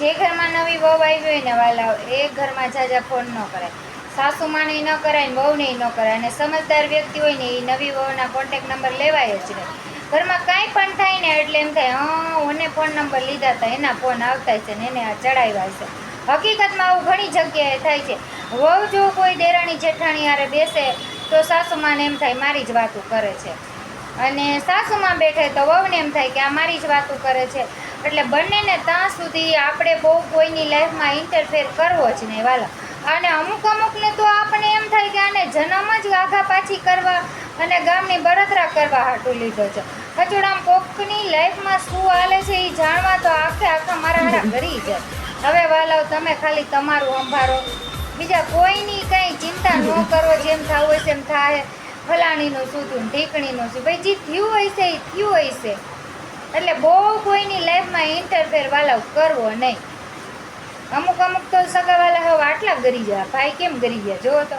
જે ઘરમાં નવી વહુ આવી હોય ને વાલા એ ઘરમાં જાજા ફોન ન કરાય સાસુમાને ન કરાય વહુને ન કરાય. અને સમજદાર વ્યક્તિ હોય ને એ નવી વહુના કોન્ટેક નંબર લેવાય જ નહીં. ઘરમાં કાંઈ પણ થાય ને એટલે એમ થાય, હા, ઓને ફોન નંબર લીધા હતા એના ફોન આવતા છે ને એને આ ચડાવ્યા છે. હકીકતમાં આવું ઘણી જગ્યાએ થાય છે. વહુ જો કોઈ દેરાણી જેઠાણી હારે બેસે, તો સાસુમાને એમ થાય, મારી જ વાતું કરે છે. અને સાસુમાં બેઠે તો વહુને એમ થાય કે, આ મારી જ વાતું કરે છે. એટલે બંનેને ત્યાં સુધી આપણે બહુ કોઈની લાઈફમાં ઇન્ટરફેર કરવો જ નહીં, વાલા. અને અમુક અમુકને તો આપણે એમ થાય કે આને જન્મ જ આઘા પાછી કરવા અને ગામની બળતરા કરવા હાટું લીધો છે. હજુડામ કોકની લાઈફમાં શું હાલે છે એ જાણવા તો આખે આખા મારા હારા ઘરી જાય. હવે વાલાઓ, તમે ખાલી તમારું સંભાળો. બીજા કોઈની કંઈ ચિંતા ન કરો, જેમ થવું હોય એમ થાય. ફલાણીનું શું થયું, ઢીકણીનું શું ભાઈ, જે થયું હશે એ થયું હશે એટલે બહુ કોઈની લાઈફમાં ઇન્ટરફેર વાલાવ કરવો નહીં. અમુક અમુક તો સગાવાલા હવે આટલા ગરી ગયા, ભાઈ કેમ ગરી ગયા? જુઓ તો.